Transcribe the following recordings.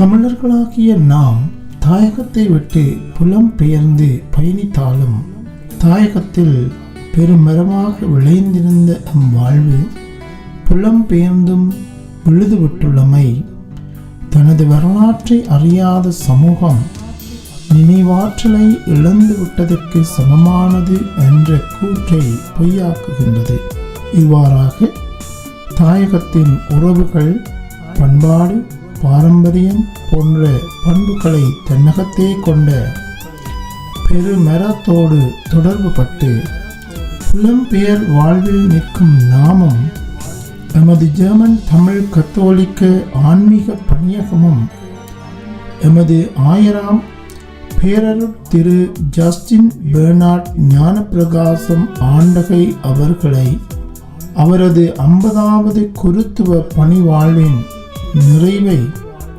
தமிழர்களாகிய நாம் தாயகத்தை விட்டு புலம் பெயர்ந்து பயணித்தாலும் தாயகத்தில் பெருமரமாக விளைந்திருந்த நம் வாழ்வு புலம் பெயர்ந்தும் விழுதுவிட்டுள்ளமை தனது வரலாற்றை அறியாத சமூகம் நினைவாற்றலை இழந்துவிட்டதற்கு சமமானது என்ற கூற்றை பொய்யாக்குகின்றது. இவ்வாறாக தாயகத்தின் உறவுகள் பண்பாடு பாரம்பரியம் போன்ற பண்புகளை தன்னகத்தே கொண்ட பெருமரத்தோடு தொடர்புபட்டு புலம்பெயர் வாழ்வில் நிற்கும் நாமும் எமது ஜெர்மன் தமிழ் கத்தோலிக்க ஆன்மீக பணியகமும் எமது ஆயிரம் பேரருட் திரு ஜஸ்டின் பேர்னார்ட் ஞானப்பிரகாசம் ஆண்டகை அவர்களை அவரது ஐம்பதாவது குருத்துவ பணி வாழ்வின் நிறைவை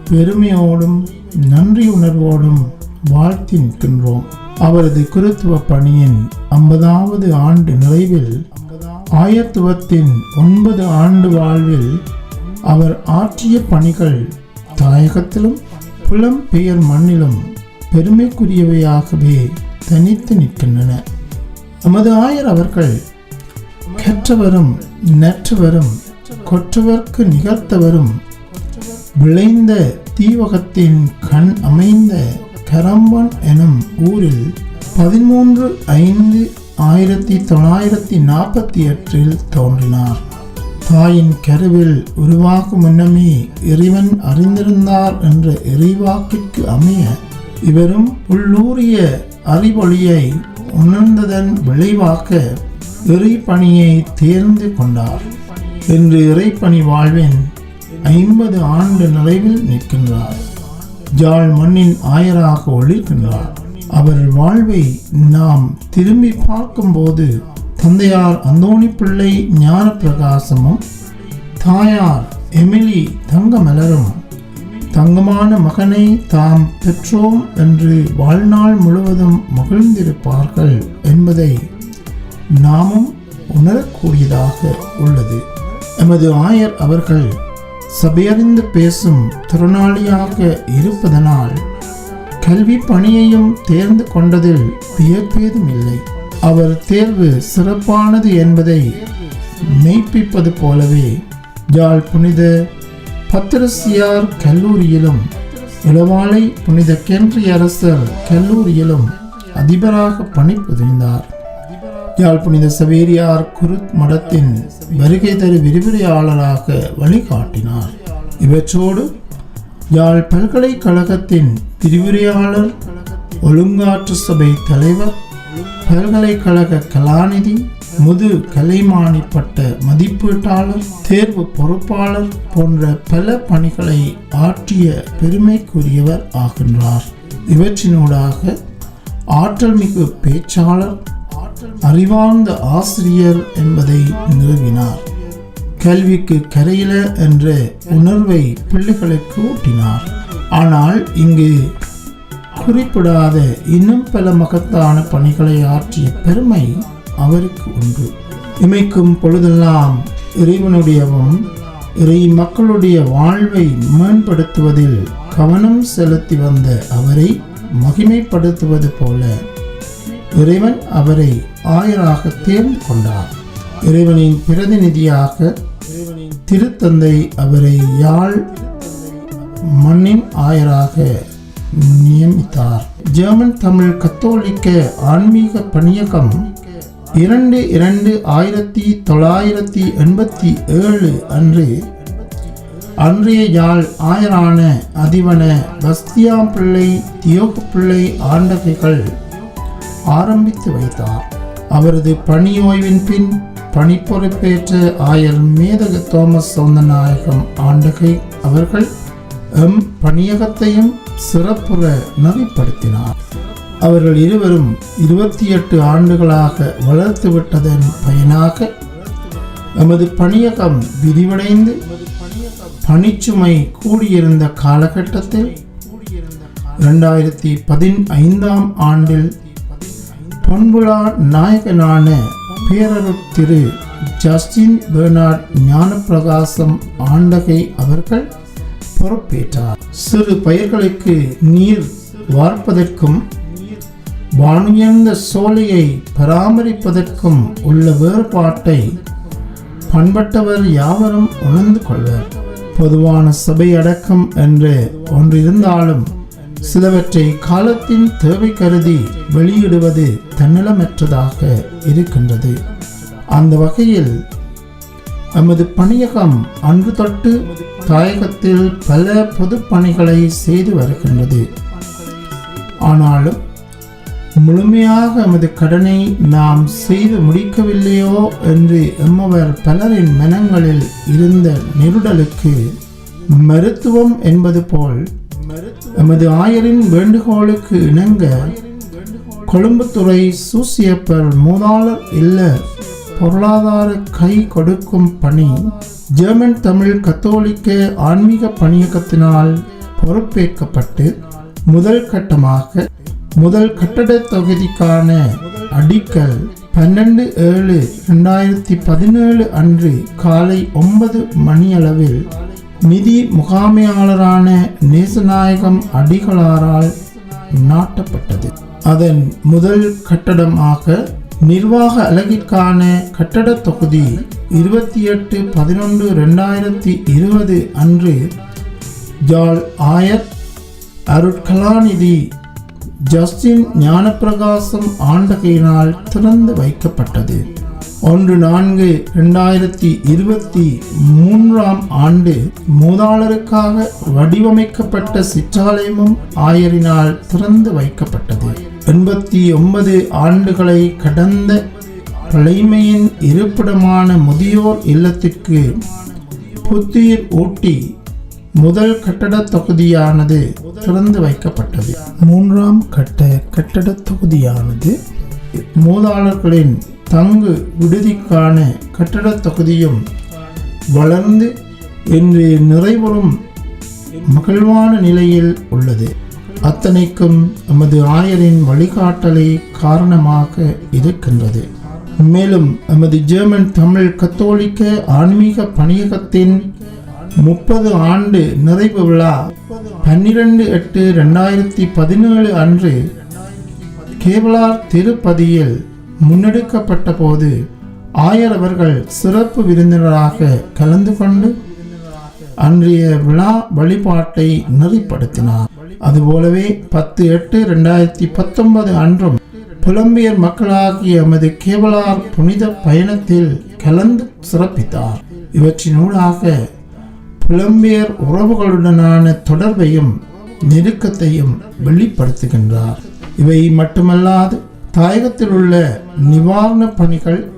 பெருமையோடும் நன்றி உணர்வோடும் வாழ்த்தி நிற்கின்றோம். அவரது குருத்துவ பணியின் ஐம்பதாவது ஆண்டு நிறைவில் ஆயத்துவத்தின் ஒன்பது ஆண்டு வாழ்வில் அவர் ஆற்றிய பணிகள் தாயகத்திலும் புலம்பெயர் மண்ணிலும் பெருமைக்குரியவையாகவே தனித்து நிற்கின்றன. நமது ஆயர் அவர்கள் கற்றவரும் நற்றவரும் கொற்றவர்க்கு நிகழ்த்தவரும் விளைந்த தீவகத்தின் கண் அமைந்த கரம்பன் எனும் ஊரில் பதிமூன்று ஐந்து ஆயிரத்தி தொள்ளாயிரத்தி நாற்பத்தி எட்டில் தோன்றினார். தாயின் கருவில் உருவாகும் முன்னமே இறைவன் அறிந்திருந்தார் என்ற இறைவாக்கிற்கு அமைய இவரும் உள்ளூரிய அறிவொளியை உணர்ந்ததன் விளைவாக இறைப்பணியை தேர்ந்து கொண்டார். என்று இறைப்பணி வாழ்வின் ஐம்பது ஆண்டு நிறைவில் நிற்கின்றார். ஜாழ் மண்ணின் ஆயராக ஒளிர்கின்றார் அவர் வாழ்வை நாம் திரும்பி பார்க்கும்போது தந்தையார் அந்தோணி பிள்ளை ஞான பிரகாசமும் தாயார் எமிலி தங்கமலரும் தங்கமான மகனை தாம் பெற்றோம் என்று வாழ்நாள் முழுவதும் மகிழ்ந்திருப்பார்கள் என்பதை நாமும் உணரக்கூடியதாக உள்ளது. எமது ஆயர் அவர்கள் சபையறிந்து பேசும் திறனாளியாக இருப்பதனால் கல்வி பணியையும் தேர்ந்து கொண்டதில் வியப்பேதும் இல்லை. அவர் தேர்வு சிறப்பானது என்பதை மெய்ப்பிப்பது போலவே யாழ் புனித பத்திரசியார் கல்லூரியிலும் இளவாலை புனித கென்றி அரசர் கல்லூரியிலும் அதிபராக பணிபுரிந்தார். யாழ் புனித சவேரியார் குருத் மடத்தின் வருகை தரு விரிவுரையாளராக வழிகாட்டினார். இவற்றோடு யாழ் பல்கலைக்கழகத்தின் விரிவுரையாளர் ஒழுங்காற்று சபை தலைவர் பல்கலைக்கழக கலாநிதி முது கலைமானி பட்ட மதிப்பீட்டாளர் தேர்வு பொறுப்பாளர் போன்ற பல பணிகளை ஆற்றிய பெருமைக்குரியவர் ஆகின்றார். இவற்றினூடாக ஆற்றல் மிகு பேச்சாளர் அறிவார்ந்த ஆசிரியர் என்பதை நிறுவினார். கல்விக்கு கரையில என்ற உணர்வை பிள்ளைகளுக்கு ஊட்டினார். ஆனால் இங்கு குறிப்பிடாத இன்னும் பல மகத்தான பணிகளை ஆற்றிய பெருமை அவருக்கு உண்டு. இமைக்கும் பொழுதெல்லாம் இறைவனுடையவும் இறை மக்களுடைய வாழ்வை மேம்படுத்துவதில் கவனம் செலுத்தி வந்த அவரை மகிமைப்படுத்துவது போல இறைவன் அவரை ஆயராக தேர்ந்து கொண்டார் இறைவனின் பிரதிநிதியாக திருத்தந்தை அவரை யாழ் மண்ணின் ஆயராக நியமித்தார். ஜெர்மன் தமிழ் கத்தோலிக்க ஆன்மீக பணியகம் இரண்டு இரண்டு ஆயிரத்தி தொள்ளாயிரத்தி எண்பத்தி ஏழு அன்று அன்றைய யாழ் ஆயரான அதிவன பஸ்தியாம் பிள்ளை பிள்ளை ஆண்டகைகள் ஆரம்பித்து வைத்தார். அவரது பணி ஓய்வின் பின் பணி பொறுப்பேற்ற ஆயர் மேதக தோமஸ் சௌந்தநாயகம் ஆண்டகை அவர்கள் எம் பணியகத்தையும் சிறப்புற நவிப்படுத்தினார் அவர்கள் இருவரும் இருபத்தி எட்டு ஆண்டுகளாக வளர்த்துவிட்டதன் பயனாக எமது பணியகம் விரிவடைந்து பணிச்சுமை கூடியிருந்த காலகட்டத்தில் இரண்டாயிரத்தி பதினைந்தாம் ஆண்டில் பொன்புலா நாயகனான பேரருட் திரு ஜஸ்டின் பெர்னார்ட் ஞானப்பிரகாசம் ஆண்டகை அவர்கள் பொறுப்பேற்றார். சிறு பயிர்களுக்கு நீர் வார்ப்பதற்கும் வானுயர்ந்த சோலையை பராமரிப்பதற்கும் உள்ள வேறுபாட்டை பண்பட்டவர் யாவரும் உணர்ந்து கொள்வர். பொதுவான சபை அடக்கம் என்று ஒன்றிருந்தாலும் சிலவற்றை காலத்தின் தேவை கருதி வெளியிடுவது தன்னலமற்றதாக இருக்கின்றது. அந்த வகையில் நமது பணியகம் அன்று தொட்டு தாயகத்தில் பல பொது பணிகளை செய்து வருகின்றது. ஆனாலும் முழுமையாக எமது கடனை நாம் செய்து முடிக்கவில்லையோ என்று எம்மவர் பலரின் மனங்களில் இருந்த நெருடலுக்கு மருத்துவம் என்பது போல் எமது ஆயரின் வேண்டுகோளுக்கு இணங்க கொழும்புத்துறை சூசியப்பர் மூதாளர் இல்ல பொருளாதார கை கொடுக்கும் பணி ஜெர்மன் தமிழ் கத்தோலிக்க ஆன்மீக பணியகத்தினால் பொறுப்பேற்கப்பட்டு முதல் கட்டமாக முதல் கட்டட தொகுதிக்கான அடிக்கல் பன்னெண்டு ஏழு ரெண்டாயிரத்தி பதினேழு அன்று காலை ஒன்பது மணியளவில் நிதி முகாமையாளரான நேசநாயகம் அடிகளாரால் நாட்டப்பட்டது. அதன் முதல் கட்டடமாக நிர்வாக அலகிற்கான கட்டட தொகுதி இருபத்தி எட்டு பதினொன்று ரெண்டாயிரத்தி இருபது அன்று ஜால் ஆயர் அருட்கலாநிதி ஜஸ்டின் ஞானப்பிரகாசம் ஆண்டகையினால் திறந்து வைக்கப்பட்டது. ஒன்று நான்கு ரெண்டாயிரத்தி இருபத்தி மூன்றாம் ஆண்டு மூதாளருக்காக வடிவமைக்கப்பட்ட சிற்றாலயமும் ஆயரினால் திறந்து வைக்கப்பட்டது. எண்பத்தி ஒன்பது ஆண்டுகளை கடந்த பழைமையின் இருப்பிடமான முதியோர் இல்லத்திற்கு புத்துயிர் ஊட்டி முதல் கட்டட தொகுதியானது திறந்து வைக்கப்பட்டது. மூன்றாம் கட்ட கட்டட தொகுதியானது மூதாளர்களின் தங்கு விடுதிக்கான கட்டடத் தொகுதியும் வளர்ந்து இன்று நிறைவரும் மகிழ்வான நிலையில் உள்ளது. அத்தனைக்கும் எமது ஆயரின் வழிகாட்டலை காரணமாக இருக்கின்றது. மேலும் எமது ஜெர்மன் தமிழ் கத்தோலிக்க ஆன்மீக பணியகத்தின் முப்பது ஆண்டு நிறைவு விழா பன்னிரண்டு எட்டு ரெண்டாயிரத்தி பதினேழு அன்று கேவலார் திருப்பதியில் முன்னெடுக்கப்பட்ட போது ஆயரவர்கள் சிறப்பு விருந்தினராக கலந்து கொண்டு அன்றைய விழா வழிபாட்டை நெறிப்படுத்தினார். அதுபோலவே பத்து எட்டு ரெண்டாயிரத்தி பத்தொன்பது அன்றும் புலம்பியர் மக்களாகிய எமது கேவலார் புனித பயணத்தில் கலந்து சிறப்பித்தார். இவற்றினூடாக புலம்பியர் உறவுகளுடனான தொடர்பையும் நெருக்கத்தையும் வெளிப்படுத்துகின்றார். இவை மட்டுமல்லாது தாயகத்தில் உள்ள நிவாரண பணிகள்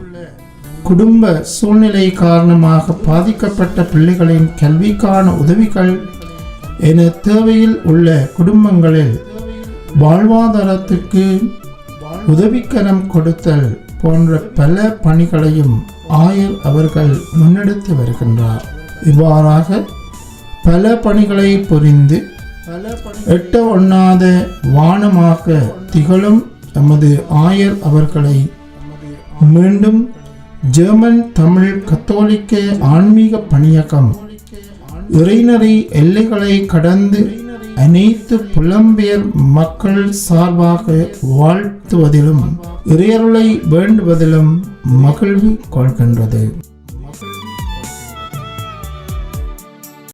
குடும்ப சூழ்நிலை காரணமாக பாதிக்கப்பட்ட பிள்ளைகளின் கல்விக்கான உதவிகள் என தேவையில் உள்ள குடும்பங்களில் வாழ்வாதாரத்துக்கு உதவிக்கரம் கொடுத்தல் போன்ற பல பணிகளையும் ஆயர் அவர்கள் முன்னெடுத்து வருகின்றார். இவ்வாறாக பல பணிகளை புரிந்து எட்ட ஒண்ணாத வானமாக திகழும் தமது ஆயர் அவர்களை மீண்டும் ஜெர்மன் தமிழ் கத்தோலிக்க ஆன்மீக பணியகம் இறைநறை எல்லைகளை கடந்து அனைத்து புலம்பெயர் மக்கள் சார்பாக வாழ்த்துவதிலும் இறையருளை வேண்டுவதிலும் மகிழ்வு கொள்கின்றது.